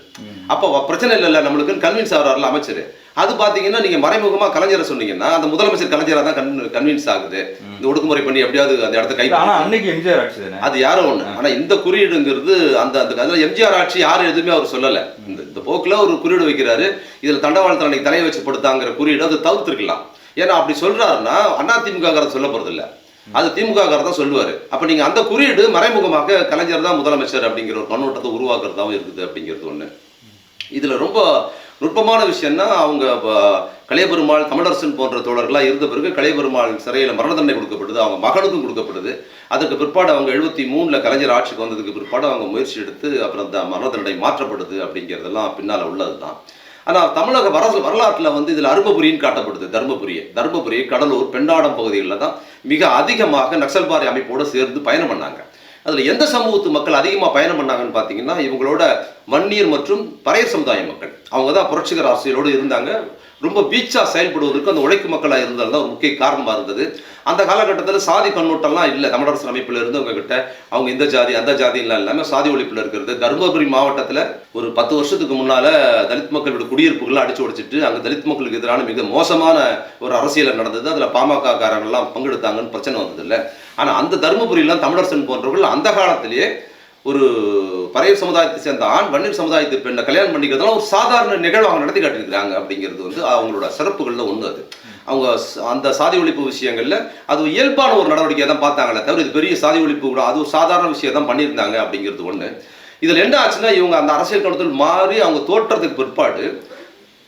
அப்போ பிரச்சனை இல்லைல்ல நம்மளுக்கு கன்வின்ஸ் ஆகிறாருல அமைச்சர். அது பாத்தீங்கன்னா நீங்க மறைமுகமா கலைஞரை சொன்னீங்கன்னா அந்த முதலமைச்சர் கலைஞரா தான் கன் கன்வின்ஸ் ஆகுது. இந்த ஒடுக்குமுறை பண்ணி எப்படியாவது அந்த இடத்த கை அன்னைக்கு எம்ஜிஆர் ஆட்சி அது யாரோ ஒண்ணு. ஆனா இந்த குறியீடுங்கிறது அந்த அந்த அதுல எம்ஜிஆர் ஆட்சி யாரும் எதுவுமே அவர் சொல்லல. இந்த இந்த போக்குல ஒரு குறியீடு வைக்கிறாரு. இதுல தண்டவாளத்தில் அன்னைக்கு தலையை வச்சு படுத்தாங்கிற குறியீடு அது தவிர்த்திருக்கலாம். ஏன்னா அப்படி சொல்றாருன்னா அண்ணா திமுக சொல்ல போறது இல்ல அது திமுக தான் சொல்லுவாரு. அப்ப நீங்க அந்த குறியீடு மறைமுகமாக கலைஞர் தான் முதலமைச்சர் அப்படிங்கிற ஒரு கண்ணோட்டத்தை உருவாக்குறதாவும் இருக்குது அப்படிங்கிறது ஒண்ணு. இதில் ரொம்ப நுட்பமான விஷயம்னா அவங்க கலையபெருமாள் தமிழரசன் போன்ற தோழர்களாக இருந்த பிறகு கலையபெருமாள் சிறையில் மரண தண்டனை கொடுக்கப்படுது அவங்க மகனுக்கும் கொடுக்கப்படுது அதுக்கு பிற்பாடு அவங்க எழுபத்தி மூணில் கலைஞர் ஆட்சிக்கு வந்ததுக்கு பிற்பாடு அவங்க முயற்சி எடுத்து அப்புறம் அந்த மரண தண்டனை மாற்றப்படுது அப்படிங்கிறதெல்லாம் பின்னால் உள்ளது தான் ஆனால் தமிழக வரசு வரலாற்றில் வந்து இதில் அருமபுரின்னு காட்டப்படுது தருமபுரியை. தருமபுரி கடலூர் பெண்ணாடம் பகுதிகளில் தான் மிக அதிகமாக நக்சல்பாரி அமைப்போடு சேர்ந்து பயணம் பண்ணாங்க. அதில் எந்த சமூகத்து மக்கள் அதிகமாக பயணம் பண்ணாங்கன்னு பார்த்தீங்கன்னா இவங்களோட வன்னியர் மற்றும் பறையர் சமுதாய மக்கள். அவங்க தான் புரட்சிகர ஆசிரியரோடு இருந்தாங்க. ரொம்ப வீச்சாக செயல்படுவதற்கு அந்த உழைக்கும் மக்களாக இருந்தது தான் ஒரு முக்கிய காரணமாக இருந்தது. அந்த காலகட்டத்தில் சாதி கண்ணோட்டம்லாம் இல்லை. தமிழரசு அமைப்பில் இருந்து கிட்ட அவங்க இந்த ஜாதி அந்த ஜாதிலாம் இல்லாமல் சாதி ஒழிப்பில் இருக்கிறது. தருமபுரி மாவட்டத்தில் ஒரு பத்து வருஷத்துக்கு முன்னால் தலித் மக்களோட குடியிருப்புகள்லாம் அடிச்சு உடைச்சிட்டு அங்கே தலித் மக்களுக்கு எதிரான மிக மோசமான ஒரு அரசியல் நடந்தது. அதில் பாமக காரங்கள்லாம் பங்கெடுத்தாங்கன்னு பிரச்சனை வந்தது இல்லை ஆனால் அந்த தருமபுரியெல்லாம் தமிழரசன் போன்றவர்கள் அந்த காலத்திலேயே ஒரு பறையர் சமுதாயத்தை சேர்ந்த ஆண் வன்னியர் சமுதாயத்தை பெண்ணை கல்யாணம் பண்ணிக்கிறதுலாம் ஒரு சாதாரண நிகழ்வு அவங்க நடத்தி காட்டியிருக்கிறாங்க அப்படிங்கிறது வந்து அவங்களோட சிறப்புகளில் ஒன்று அது. அவங்க அந்த சாதி ஒழிப்பு விஷயங்களில் அது இயல்பான ஒரு நடவடிக்கையை தான் பார்த்தாங்களே தவிர இது பெரிய சாதி ஒழிப்பு கூட அது ஒரு சாதாரண விஷயம் தான் பண்ணியிருந்தாங்க அப்படிங்கிறது ஒன்று இதில் என்ன ஆச்சுன்னா இவங்க அந்த அரசியல் கணத்தில் மாறி அவங்க தோற்றத்துக்கு பிற்பாடு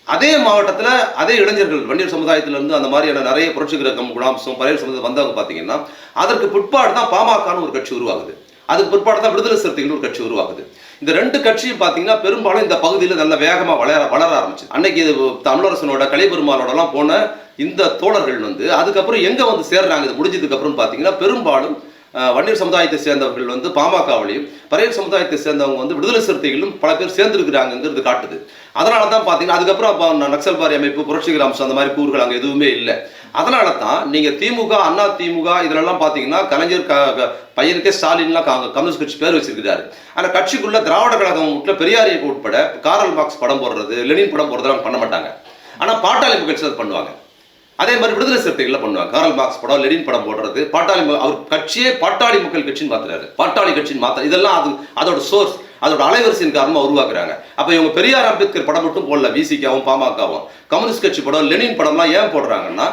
அதே மாவட்டத்தில் அதே இளைஞர்கள் வன்னியர் சமுதாயத்திலிருந்து அந்த மாதிரியான நிறைய புரட்சிகர கம் குணாம்சம் பறையர் சமுதாயம் வந்தவங்க பார்த்தீங்கன்னா அதற்கு பிற்பாடு தான் பாமகன்னு ஒரு கட்சி உருவாகுது. அதுக்கு பிற்பாடு தான் விடுதலை சிறுத்தைகள் ஒரு கட்சி உருவாகுது. இந்த ரெண்டு கட்சியும் பார்த்தீங்கன்னா பெரும்பாலும் இந்த பகுதியில் நல்ல வேகமாக வளர வளர ஆரம்பிச்சு அன்னைக்கு தமிழரசனோட கலைபெருமாளோடலாம் போன இந்த தோழர்கள் வந்து அதுக்கப்புறம் எங்கே வந்து சேர்றாங்க இது முடிஞ்சதுக்கு அப்புறம் பார்த்தீங்கன்னா பெரும்பாலும் வன்னியர் சமுதாயத்தை சேர்ந்தவர்கள் வந்து பாமகவிலையும் பறையர் சமுதாயத்தை சேர்ந்தவங்க வந்து விடுதலை சிறுத்தைகளும் பல பேர் சேர்ந்துருக்கிறாங்கிறது காட்டுது. அதனால தான் பார்த்தீங்கன்னா அதுக்கப்புறம் நக்சல்பாரி அமைப்பு புரட்சிகர அம்சம் அந்த மாதிரி கூறுகள் அங்கே எதுவுமே இல்லை. அதனால தான் நீங்கள் திமுக அண்ணா திமுக இதிலெல்லாம் பார்த்தீங்கன்னா கலைஞர் க பையனுக்கே ஸ்டாலின்லாம் கம்யூனிஸ்ட் கட்சி பேர் வச்சிருக்கிறாரு. ஆனால் கட்சிக்குள்ள திராவிட கழகம் உட்பட பெரியாரியக்கு உட்பட காரல் மார்க்ஸ் படம் போடுறது லெனின் படம் போடுறதெல்லாம் பண்ண மாட்டாங்க. ஆனால் பாட்டாளி கட்சி அதை பண்ணுவாங்க. அதே மாதிரி விடுதலை சிறுத்தைகள்லாம் பண்ணுவாங்க. காரல் மார்க்ஸ் படம் லெனின் படம் போடுறது பாட்டாளி அவர் கட்சியே பாட்டாளி மக்கள் கட்சின்னு மாத்துறாரு. பாட்டாளி கட்சின்னு மாத்த இதெல்லாம் அது அதோட சோர்ஸ் அதோட அலைவரிசையின் காரணமாக உருவாக்குறாங்க. அப்ப இவங்க பெரியார் அம்பேத்கர் படம் மட்டும் போடல விசிகாவும் பாமகவும். கம்யூனிஸ்ட் கட்சி படம் லெனின் படம்லாம் ஏன் போடுறாங்கன்னா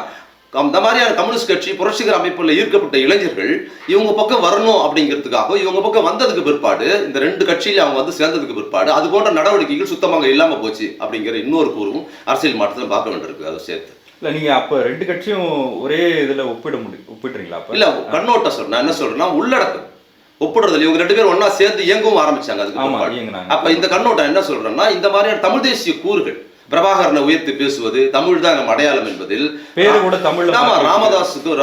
அந்த மாதிரியான கம்யூனிஸ்ட் கட்சி புரட்சிகர அமைப்புல ஈர்க்கப்பட்ட இளைஞர்கள் இவங்க பக்கம் வரணும் அப்படிங்கிறதுக்காக இவங்க பக்கம் வந்ததுக்கு பிற்பாடு இந்த ரெண்டு கட்சியில அவங்க வந்து சேர்ந்ததுக்கு பிற்பாடு அது போன்ற நடவடிக்கைகள் சுத்தமாக இல்லாம போச்சு அப்படிங்கிற இன்னொரு கூறும் அரசியல் மாற்றத்தில் பார்க்க வேண்டியிருக்கு. அதை சேர்த்து. இல்ல நீங்க அப்ப ரெண்டு கட்சியும் ஒரே இதுல ஒப்பிட முடியும் ஒப்பிடுறீங்களா அப்ப? இல்ல கண்ணோட்டம் சொல்றேன். நான் என்ன சொல்றேன்னா உள்ளடக்கம். ஒப்பிடுறதுல இவங்க ரெண்டு பேரும் ஒண்ணா சேர்ந்து இயங்கவும் ஆரம்பிச்சாங்க அதுக்கு அப்ப இந்த கண்ணோட்டம் என்ன சொல்றேன்னா இந்த மாதிரியான தமிழ் தேசிய கூறுகள் பிரபாகரனை உயர்த்தி பேசுவது தமிழ் தான் நம்ம அடையாளம் என்பதில் பேரு கூட தமிழ்ல ஆமா ராமதாஸுக்கும்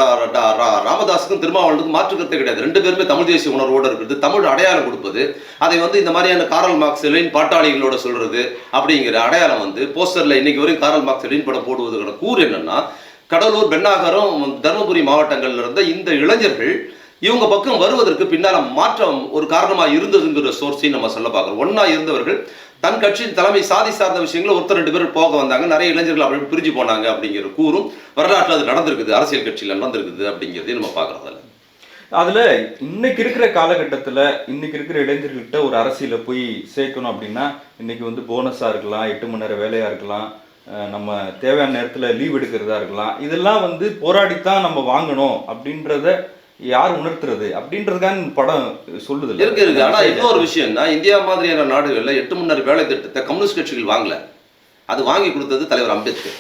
ராமதாஸுக்கும் திருமாவளவனுக்கும் மாற்று கருத்தே கிடையாது. ரெண்டு பேருமே தமிழ் தேசிய உணர்வோட இருக்கிறது. தமிழ் அடையாளம் கொடுப்பது. அதை வந்து இந்த மாதிரியான காரல் மார்க்ஸ் லெனின் பாட்டாளிகளோட சொல்றது அப்படிங்கிற அடையாளம் வந்து போஸ்டர்ல இன்னைக்கு வரையும் காரல் மார்க்ஸ் லெனின் படம் போடுவதற்கான கூறு என்னன்னா கடலூர் பெண்ணாகரம் தருமபுரி மாவட்டங்கள்ல இருந்த இந்த இளைஞர்கள் இவங்க பக்கம் வருவதற்கு பின்னால மாற்றம் ஒரு காரணமா இருந்ததுங்கிற சோர்ஸையும் நம்ம சொல்ல பார்க்கிறோம். ஒண்ணா இருந்தவர்கள் தன் கட்சியின் தலைமை சாதி சார்ந்த விஷயங்களை ஒருத்தர் ரெண்டு பேர் போக வந்தாங்க. நிறைய இளைஞர்கள் அப்படி பிரிஞ்சு போனாங்க அப்படிங்கிற கூறும் வரலாற்றில் அது நடந்திருக்குது. அரசியல் கட்சியில் நடந்திருக்குது அப்படிங்கிறதையும் நம்ம பார்க்குறோம் அதில். அதில் இன்னைக்கு இருக்கிற காலகட்டத்தில் இன்னைக்கு இருக்கிற இளைஞர்கள்கிட்ட ஒரு அரசியல போய் சேர்க்கணும் அப்படின்னா இன்னைக்கு வந்து போனஸாக இருக்கலாம் எட்டு மணி நேரம் வேலையாக இருக்கலாம் நம்ம தேவையான நேரத்தில் லீவ் எடுக்கிறதா இருக்கலாம் இதெல்லாம் வந்து போராடித்தான் நம்ம வாங்கணும் அப்படின்றத யார் உணர்த்துறது அப்படின்றதுக்கான படம் சொல்லுது இருக்கு இருக்கு. ஆனா இன்னொரு விஷயம்னா இந்தியா மாதிரியான நாடுகள்ல எட்டு மணி நேரம் வேலை திட்டத்தை கம்யூனிஸ்ட் கட்சிகள் வாங்கல. அது வாங்கி கொடுத்தது தலைவர் அம்பேத்கர்.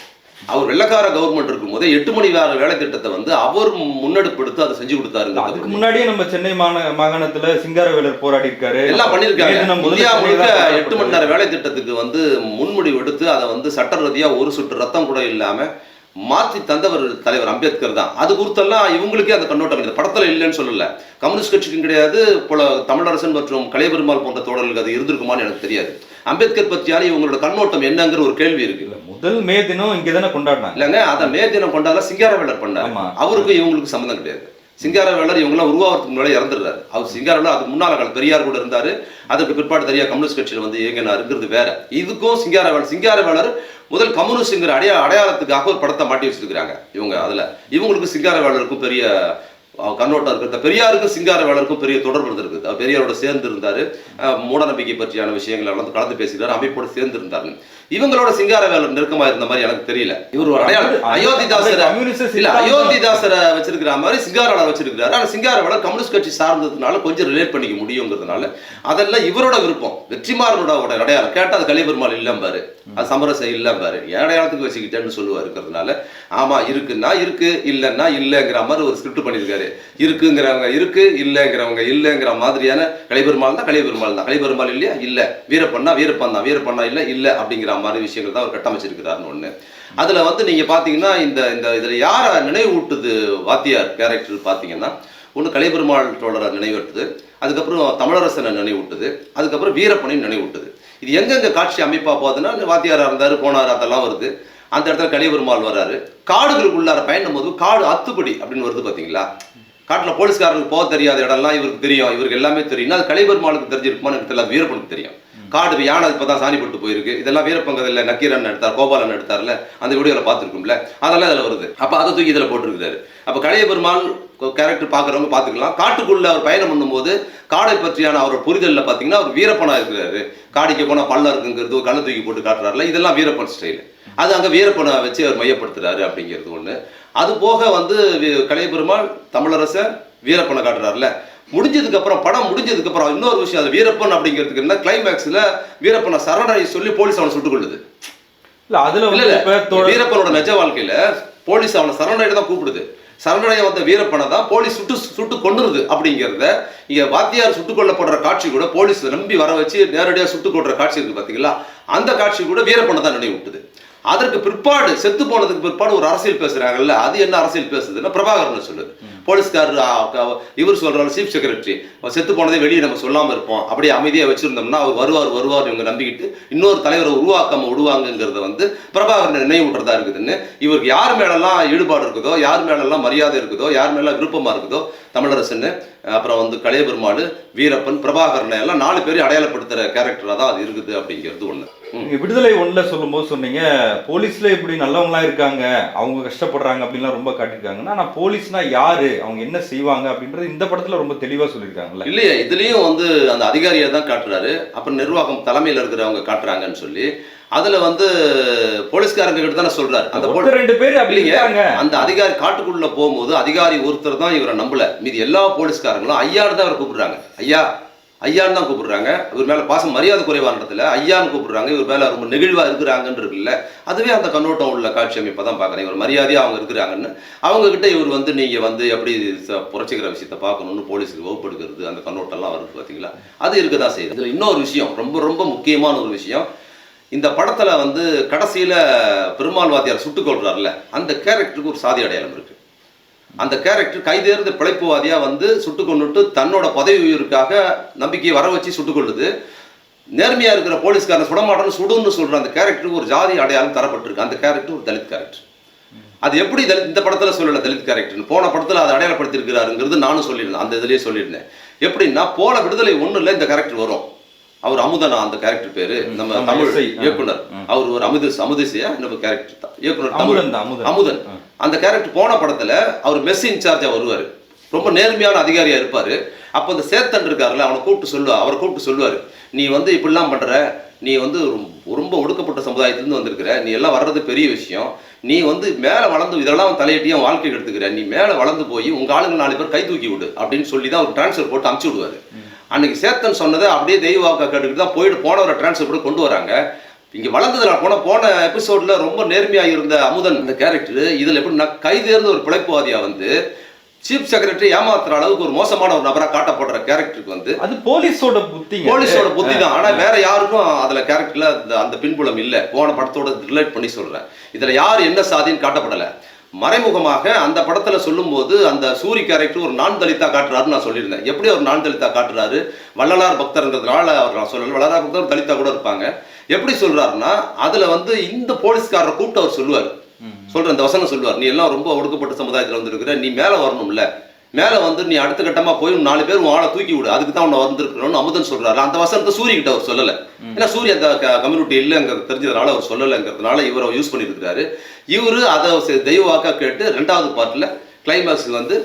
அவர் வெள்ளக்கார கவர்மெண்ட் இருக்கும்போதே எட்டு மணி நேர வேலை திட்டத்தை வந்து அவர் முன்னெடுப்பு எடுத்து அதை செஞ்சு அதுக்கு கொடுத்தாருங்க முன்னாடியே நம்ம சென்னை மாகாணத்துல சிங்காரவேலர் போராடி இருக்காரு எல்லாம் பண்ணிருக்காங்க இந்தியா முழுக்க எட்டு மணி நேர வேலை திட்டத்துக்கு வந்து முன்முடிவு எடுத்து அதை வந்து சட்ட ரீதியா ஒரு சொட்டு ரத்தம் கூட இல்லாம மாற்றி தந்தவர் தலைவர் அம்பேத்கர் தான். அது குறித்தெல்லாம் இவங்களுக்கே அந்த கண்ணோட்டம் கிடையாது. படத்துல இல்லைன்னு சொல்லல. கம்யூனிஸ்ட் கட்சிக்கும் கிடையாது போல தமிழரசன் மற்றும் கலைபெருமாள் போன்ற தோழர்களுக்கு அது இருந்திருக்குமான்னு எனக்கு தெரியாது. அம்பேத்கர் பற்றியான இவங்களோட கண்ணோட்டம் என்னங்கிற ஒரு கேள்வி இருக்கு. இல்ல முதல் மே தினம் இங்க தானே கொண்டாடினாங்க. இல்லைங்க அதை மே தினம் கொண்டாட சிங்காரவேலர் பண்ணார். அவருக்கும் இவங்களுக்கு சம்மந்தம் கிடையாது. சிங்காரவேலர் இவங்கெல்லாம் உருவாகிறதுக்கு முன்னாடி இறந்துடுறாரு. அவர் சிங்காரவேலர் அதுக்கு முன்னால் காலம் பெரியார் கூட இருந்தார். அதுக்கு பிற்பாடு தெரியா கம்யூனிஸ்ட் கட்சியில் வந்து இயங்கினாருங்கிறது வேற. இதுக்கும் சிங்காரவேலர் சிங்காரவேலர் முதல் கம்யூனிஸ்ட்ங்கிற அடைய அடையாளத்துக்காக ஒரு படத்தை மாட்டி வச்சிருக்கிறாங்க இவங்க அதில். இவங்களுக்கு சிங்காரவேலருக்கும் பெரிய கண்ணோட்டம் இருக்குது பெரியாருக்கும் சிங்காரவேலருக்கும் பெரிய தொடர்பு இருந்திருக்குது அவர் பெரியாரோட சேர்ந்து இருந்தார். மூடநம்பிக்கை பற்றியான விஷயங்களை வந்து கலந்து பேசிக்கிறாரு அமைப்போடு சேர்ந்து இருந்தாரு. இவங்களோட சிங்காரவேலர் நெருக்கமா இருந்த மாதிரி எனக்கு தெரியல. இவர் ஒரு அடையாளம். அயோத்திதாசர் இல்ல அயோத்திதாசரை வச்சிருக்கிற மாதிரி சிங்காரவேலர் வச்சிருக்கிறாரு. ஆனா சிங்காரவேலர் கம்யூனிஸ்ட் கட்சி சார்ந்ததுனால கொஞ்சம் ரிலேட் பண்ணிக்க முடியுங்கிறதுனால அதெல்லாம் இவரோட விருப்பம். வெற்றிமாறனோட அடையாளம். கேட்டா அது கலிபெருமாள் இல்லம்பாரு. அது சமரசம் இல்லம்பாரு. அடையாளத்துக்கு வச்சுக்கிட்டேன்னு சொல்லுவாரு இருக்கிறதுனால ஆமா இருக்குன்னா இருக்கு இல்லைன்னா இல்லைங்கிற மாதிரி ஒரு ஸ்கிரிப்ட் பண்ணியிருக்காரு. இருக்குங்கிறவங்க இருக்கு இல்லைங்கிறவங்க இல்லைங்கிற மாதிரியான கலிபெருமாள் தான் கலிபெருமாள் தான். கலிபெருமாள் இல்லையா? இல்ல. வீரப்பண்ணா வீரப்பன் தான். வீரப்பண்ணா இல்ல இல்ல அப்படிங்கிற மாதிரி விஷயங்கள் தான் அவர் கட்டமைச்சிருக்கிறாருன்னு ஒன்று அதில் வந்து நீங்கள் பார்த்தீங்கன்னா இந்த இந்த இதில் யாரை நினைவூட்டுது வாத்தியார் கேரக்டர் பார்த்தீங்கன்னா ஒன்று கலைபெருமாள் தோழரை நினைவூட்டுது அதுக்கப்புறம் தமிழரசனை நினைவூட்டுது அதுக்கப்புறம் வீரப்பனையும் நினைவூட்டுது. இது எங்கெங்க காட்சி அமைப்பாக போகுதுன்னா வாத்தியாராக இருந்தார் போனார் அதெல்லாம் வருது. அந்த இடத்துல கலிபெருமாள் வராரு. காடுகளுக்குள்ளார பயணம் போது காடு அத்துப்படி அப்படின்னு வருது பார்த்தீங்களா காட்டில் போலீஸ்காரங்களுக்கு போக தெரியாத இடம்லாம் இவருக்கு தெரியும். இவருக்கு எல்லாமே தெரியும். அது கலைபெருமாளுக்கு தெரிஞ்சிருக்குமான்னு எனக்கு தெரியல வீரப்பனுக்கு தெரியும். காடு யானை இப்பதான் சாணி போட்டு போயிருக்கு. இதெல்லாம் வீரப்பங்கதில் நக்கீரன் எடுத்தார் கோபாலன் எடுத்தார்ல அந்த வீடியோவில் பார்த்துருக்கும்ல. அதெல்லாம் இதில் வருது. அப்போ அதை தூக்கி இதில் போட்டிருக்காரு அப்போ கடைய பெருமாள் கேரக்டர் பார்க்குறவங்க பார்த்துக்கலாம். காட்டுக்குள்ளே அவர் பயணம் பண்ணும்போது காடை பற்றியான அவரோட புரிதலில் பார்த்தீங்கன்னா அவர் வீரப்பனாக இருக்கிறாரு. காடிக்கு போனால் பள்ளம் இருக்குங்கிறது ஒரு கண்ணை தூக்கி போட்டு காட்டுறாருல. இதெல்லாம் வீரப்பன் ஸ்டைல் அது அங்கே வீரப்பனை வச்சு அவர் மையப்படுத்துறாரு அப்படிங்கிறது ஒன்று அது போக வந்து கலையபெருமாள் கலைய பெருமாள் தமிழரசன் வீரப்பனை காட்டுறாருல. முடிஞ்சதுக்கு அப்புறம் படம் முடிஞ்சதுக்கு அப்புறம் இன்னொரு விஷயம் அது வீரப்பன் அப்படிங்கிறதுக்கு என்ன? கிளைமேக்ஸ்ல வீரப்பனை சரணடை சொல்லி போலீஸ் அவனை சுட்டுக் கொள்ளுது இல்ல அதுல இல்ல வீரப்பனோட நிஜ வாழ்க்கையில போலீஸ் அவனை சரணடைய தான் கூப்பிடுது. சரணடைய வந்த வீரப்பனை தான் போலீஸ் சுட்டு சுட்டு கொண்டுருது அப்படிங்கிறத இங்க வாத்தியார் சுட்டுக் கொல்லப்படுற காட்சி கூட போலீஸ் நம்பி வர வச்சு நேரடியா சுட்டுக் கொள்ற காட்சி இருக்கு பாத்தீங்களா? அந்த காட்சி கூட வீரப்பனை தான் நினைவூட்டுது அதற்கு பிற்பாடு செத்து போனதுக்கு பிற்பாடு ஒரு அரசியல் பேசுறாங்கல்ல அது என்ன அரசியல் பேசுதுன்னா பிரபாகரன் சொல்லுது. போலீஸ்காரர் இவர் சொல்றாரு சீஃப் செக்ரட்டரி செத்து போனதை வெளியே நம்ம சொல்லாம இருப்போம். அப்படியே அமைதியா வச்சிருந்தோம்னா அவர் வருவார் வருவார் இவங்க நம்பிக்கிட்டு இன்னொரு தலைவரை உருவாக்காம விடுவாங்கங்கிறத வந்து பிரபாகரன் நினைவூட்டுறதா இருக்குதுன்னு. இவருக்கு யார் மேலெல்லாம் ஈடுபாடு இருக்குதோ யார் மேலெல்லாம் மரியாதை இருக்குதோ யார் மேல விருப்பமா இருக்குதோ தமிழரசன் அப்புறம் வந்து கலையபெருமாள் வீரப்பன் பிரபாகரனை எல்லாம் நாலு பேரையும் அடையாளப்படுத்துற கேரக்டரா தான் அது இருக்குது அப்படிங்கிறது ஒண்ணு. விடுதலை ஒன்றில் சொல்லும்போது சொன்னீங்க போலீஸில் இப்படி நல்லவங்களாம் இருக்காங்க அவங்க கஷ்டப்படுறாங்க அப்படின்லாம் ரொம்ப காட்டியிருக்காங்கன்னா ஆனால் போலீஸ்னால் யாரு? அவங்க என்ன செய்வாங்க அப்படின்றது இந்த படத்துல ரொம்ப தெளிவா சொல்லியிருக்காங்கல்ல. இல்லையே இதுலயும் வந்து அந்த அதிகாரியை தான் காட்டுறாரு. அப்புறம் நிர்வாகம் தலைமையில இருக்கிறவங்க காட்டுறாங்கன்னு சொல்லி அதுல வந்து போலீஸ்காரங்க கிட்ட தானே சொல்றாரு. அந்த ரெண்டு பேர் அப்படி இல்லைங்க. இருக்காங்க. அந்த அதிகாரி காட்டுக்குள்ள போகும்போது அதிகாரி ஒருத்தர் தான் இவரை நம்பல. மீதி எல்லா போலீஸ்காரங்களும் ஐயான்னு தான் அவரை கூப்பிடுறாங்க. ஐயா ஐயான்னு தான் கூப்பிடுறாங்க. இவர் மேலே பாசம் மரியாதை குறைவான ஐயான்னு கூப்பிடுறாங்க. இவர் மேலே ரொம்ப நெகிழ்வாக இருக்கிறாங்கன்னு இருக்குல்ல அதுவே அந்த கண்ணோட்டம் உள்ள காட்சி அமைப்பை தான் பார்க்குறேன் இவர் மரியாதையாக அவங்க இருக்கிறாங்கன்னு அவங்கக்கிட்ட இவர் வந்து நீங்கள் வந்து எப்படி ச- புரட்சிக்கிற விஷயத்த பார்க்கணும்னு போலீஸுக்கு வகுப்படுக்கிறது அந்த கண்ணோட்டம்லாம் வருது பார்த்தீங்களா? அது இருக்கதான் செய்யுது. இதில் இன்னொரு விஷயம் ரொம்ப ரொம்ப முக்கியமான ஒரு விஷயம். இந்த படத்தில் வந்து கடைசியில் பெருமாள் வாத்தியார் சுட்டுக் கொள்றாருல அந்த கேரக்டருக்கு ஒரு சாதி அடையாளம் இருக்குது அந்த கேரக்டர் கைதேர்ந்த பிழைப்புவாதியா வந்து சுட்டு கொண்டுட்டு தன்னோட பதவி உயிருக்காக நம்பிக்கையை வர வச்சு சுட்டுக் கொள்ளுது. நேர்மையா இருக்கிற போலீஸ்காரன் சுடமாட்டன்னு சுடுன்னு சொல்ற அந்த கேரக்டருக்கு ஒரு ஜாதி அடையாளம் தரப்பட்டிருக்கு. அந்த கேரக்டர் ஒரு தலித் கேரக்டர். அது எப்படி தலித் இந்த படத்துல சொல்லல தலித் கேரக்டர்னு. போன படத்துல அதை அடையாளப்படுத்திருக்கிறாருங்கிறது நானும் சொல்லியிருந்தேன். அந்த இதுலயே சொல்லியிருந்தேன். எப்படின்னா போன விடுதலை ஒண்ணுல இந்த கேரக்டர் வரும். அவர் அமுதனா அந்த கேரக்டர் பேரு. நம்ம தமிழ். இயக்குனர். அவர் ஒரு அமுது அமுதிசையா நம்ம கேரக்டர் தான் இயக்குனர் தமிழ். அமுதன். அந்த கேரக்டர் போன படத்துல அவர் மெஸ் இன்சார்ஜா வருவாரு. ரொம்ப நேர்மையான அதிகாரியா இருப்பாரு. அப்போ அந்த சேத்தன் இருக்காருல்ல அவனை கூப்பிட்டு சொல்லுவா அவரை கூப்பிட்டு சொல்லுவாரு. நீ வந்து இப்படிலாம் பண்ற நீ வந்து ரொம்ப- ஒடுக்கப்பட்ட சமுதாயத்திலிருந்து வந்திருக்கிற நீ எல்லாம் வர்றது பெரிய விஷயம். நீ வந்து மேலே வளர்ந்து இதெல்லாம் தலையிட்டியும் வாழ்க்கை எடுத்துக்கிற. நீ மேலே வளர்ந்து போய் உங்க ஆளுங்க நாலு பேர் கை தூக்கி விடு அப்படின்னு சொல்லி தான் ஒரு டிரான்ஸ்ஃபர் போட்டு அமுச்சு விடுவாரு. அன்னைக்கு சேத்தன் சொன்னதை அப்படியே தெய்வ வாக்கா கேட்டுக்கிட்டு தான் போயிட்டு போனவரை டிரான்ஸ்ஃபர் கொண்டு வராங்க. இங்க வளர்ந்ததுல போன போன எபிசோட்ல ரொம்ப நேர்மையா இருந்த அமுதன் இந்த கேரக்டர் இதுல எப்படின்னா கைதேர்ந்த ஒரு பிழைப்புவாதியா வந்து சீஃப் செக்ரட்டரி ஏமாத்துற அளவுக்கு ஒரு மோசமான ஒரு நபரா காட்டப்படுற கேரக்டருக்கு வந்து அது போலீஸோட புத்திங்க. போலீஸோட புத்தி தான். ஆனா வேற யாருக்கும் அதுல கேரக்டர்ல அந்த அந்த பின்புலம் இல்ல. போன படத்தோட ரிலேட் பண்ணி சொல்றேன். இதுல யார் என்ன சாதின்னு காட்டப்படல. மறைமுகமாக அந்த படத்துல சொல்லும்போது அந்த சூரி கேரக்டர் ஒரு நான் தலித்தா காட்டுறாருன்னு நான் சொல்லியிருந்தேன். எப்படி ஒரு நான் தலித்தா காட்டுறாரு? வள்ளலார் பக்தர்ன்றதுனால அவர் நான் சொல்லல. வள்ளலார் பக்தர் தலித்தா கூட இருப்பாங்க. எப்படி சொல்றாருன்னா அதுல வந்து இந்த போலீஸ்காரரை கூப்பிட்டு அவர் சொல்லுவார். சொல்ற இந்த வசனம் சொல்லுவார். நீ எல்லாம் ரொம்ப ஒடுக்கப்பட்ட சமுதாயத்துல வந்திருக்கிற. நீ மேல வரணும்ல. மேலே வந்து நீ அடுத்த கட்டமா போய் நாலு பேர் உன் ஆளை தூக்கி விடு. அதுக்கு தான் உன்னை வந்திருக்கிறோம்னு அமுதன் சொல்றாரு. அந்த வசனத்தை சூரிய கிட்ட அவர் சொல்லலை. ஏன்னா சூரிய அந்த கம்யூனிட்டி இல்லைங்கிறது தெரிஞ்சதுனால அவர் சொல்லலைங்கிறதுனால இவர் யூஸ் பண்ணியிருக்கிறாரு இவர் அதை செ- தெய்வ வாக்கா கேட்டு ரெண்டாவது பார்ட்டில் கிளைமேக்ஸுக்கு வந்து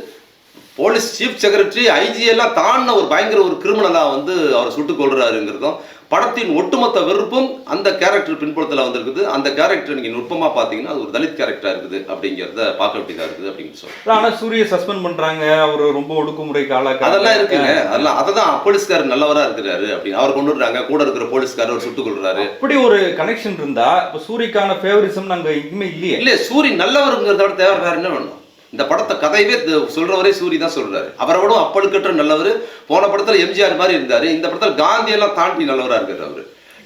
போலீஸ் சீஃப் செக்ரட்டரி ஐஜி எல்லாம் தாண்டின ஒரு பயங்கர ஒரு கிரிமினலா வந்து அவரை சுட்டுக் கொள்றாருங்கிறதும் படத்தின் ஒட்டுமொத்த வெறுப்பும் அந்த கேரக்டர் பின்புலத்தில் வந்திருக்குது. அந்த கேரக்டர் நீங்க நுட்பமா பார்த்தீங்கன்னா அது ஒரு தலித் கேரக்டரா இருக்குது அப்படிங்கிறத பார்க்க வேண்டியதா இருக்குது அப்படின்னு சொல்றேன். ஆனா சூரிய சஸ்பெண்ட் பண்றாங்க. அவர் ரொம்ப ஒடுக்குமுறைக்கு ஆளாக்க அதெல்லாம் இருக்குங்க. அதெல்லாம் அதை தான் போலீஸ்காரர் நல்லவரா இருக்கிறாரு அப்படின்னு. அவர் கொண்டு வர்றாங்க. கூட இருக்கிற போலீஸ்காரர் அவர் சுட்டுக் கொள்றாரு அப்படி ஒரு கனெக்ஷன் இருந்தா இப்ப சூரியக்கான ஃபேவரிசம் நாங்க எங்குமே இல்லையே. இல்ல சூரி நல்லவருங்கிறத விட தேவை வேற என்ன வேணும்? இந்த படத்தை கதையவே சொல்றவரே சூரி தான் சொல்றாரு. அவரை விட அப்பழுக்கற்ற நல்லவர். போன படத்துல எம்ஜிஆர் மாதிரி இருந்தாரு. இந்த படத்துல காந்தியெல்லாம் தாண்டி நல்லவரா இருக்காரு அவரு.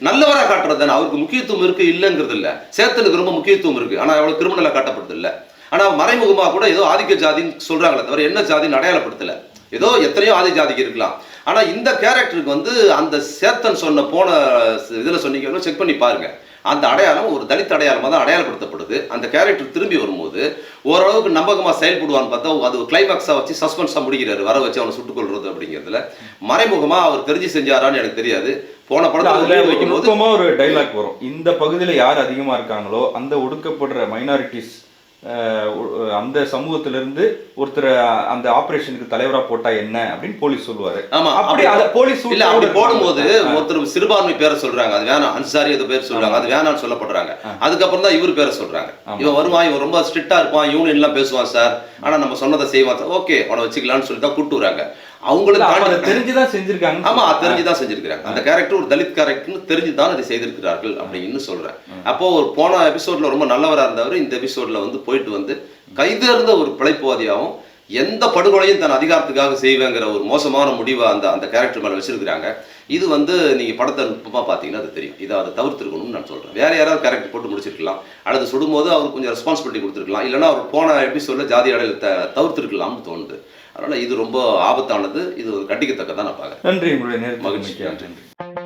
நல்லவரா காட்டுறது தானே. அவருக்கு முக்கியத்துவம் இருக்கு இல்லைங்கிறது இல்ல. சேத்தனுக்கு ரொம்ப முக்கியத்துவம் இருக்கு. ஆனா அவ்வளவு கிரிமினலா காட்டப்படுது இல்ல. ஆனா மறைமுகமா கூட ஏதோ ஆதிக்க ஜாதின்னு சொல்றாங்களே தவிர என்ன ஜாதின்னு அடையாளப்படுத்தல. ஏதோ எத்தனையோ ஆதி ஜாதிக்கு இருக்கலாம். ஆனா இந்த கேரக்டருக்கு வந்து அந்த சேத்தன் சொன்ன போன இதுல சொன்னீங்கன்னா செக் பண்ணி பாருங்க. அந்த அடையாளம் ஒரு தலித் அடையாளமாக தான் அடையாளப்படுத்தப்படுது. அந்த கேரக்டர் திரும்பி வரும்போது ஓரளவுக்கு நம்பகமாக செயல்படுவான்னு பார்த்தா அது கிளைமேக்ஸாக வச்சு சஸ்பென்ஸாக முடிக்கிறாரு. வர வச்சு அவனை சுட்டுக் கொள்றது அப்படிங்கிறதுல. மறைமுகமாக அவர் தெரிஞ்சு செஞ்சாரான்னு எனக்கு தெரியாது. போன படத்தில் ஒரு வைக்கும்போது நுட்பமா ஒரு டைலாக் வரும். இந்த பகுதியில யார் அதிகமா இருக்காங்களோ அந்த ஒடுக்கப்படுற மைனாரிட்டிஸ் அந்த சமூகத்துல இருந்து ஒருத்தர் அந்த ஆபரேஷனுக்கு தலைவரா போட்டா என்ன அப்படின்னு போலீஸ் சொல்லுவாரு. ஆமா அப்படி அத போலீஸ் இல்ல அப்படி போடும்போது. ஒருத்தர் சிறுபான்மை பேரை சொல்றாங்க. அது வேணாம் அன்சாரி அது பேர் சொல்றாங்க. அது வேணாம்னு சொல்லப்படுறாங்க. அதுக்கப்புறம் தான் இவர் பேரை சொல்றாங்க. இவன் வருவான் இவன் ரொம்ப ஸ்ட்ரிக்டா இருப்பான் யூனியன் எல்லாம் பேசுவான் சார். ஆனா நம்ம சொன்னதை செய்வான் ஓகே அவனை வச்சுக்கலாம்னு சொல்லி தான் கூட்டு வராங்க அவங்களுக்கு தெரிஞ்சுதான் செஞ்சிருக்காங்க ஆமா தெரிஞ்சுதான் செஞ்சிருக்கிறாங்க. அந்த கேரக்டர் ஒரு தலித் கேரக்டர்னு தெரிஞ்சுதான் அதை செய்திருக்கிறார்கள் அப்படின்னு சொல்றேன். அப்போ ஒரு போன எபிசோட்ல ரொம்ப நல்லவரா இருந்தவர் இந்த எபிசோட்ல வந்து போயிட்டு வந்து கைதேர்ந்த ஒரு பிழைப்புவாதியாகவும் எந்த படுகொலையும் தன் அதிகாரத்துக்காக செய்வேங்கிற ஒரு மோசமான முடிவை அந்த அந்த கேரக்டர் மேல வச்சிருக்கிறாங்க. இது வந்து நீங்க படத்தை நுட்பமா பார்த்தீங்கன்னா அது தெரியும். இதை அதை தவிர்த்திருக்கணும்னு நான் சொல்றேன். வேற யாராவது கேரக்டர் போட்டு முடிச்சிருக்கலாம். அல்லது சுடும்போது அவருக்கு கொஞ்சம் ரெஸ்பான்சிபிலிட்டி கொடுத்துருக்கலாம். இல்லைன்னா அவர் போன எபிசோட்ல ஜாதி அடையாளத்தை தவிர்த்திருக்கலாம்னு தோணுது. அதனால இது ரொம்ப ஆபத்தானது. இது ஒரு கண்டிக்கத்தக்கதான் நான் பார்க்குறேன். நன்றி. உங்களுடைய நேரத்துக்கு மகிழ்ச்சி. நன்றி.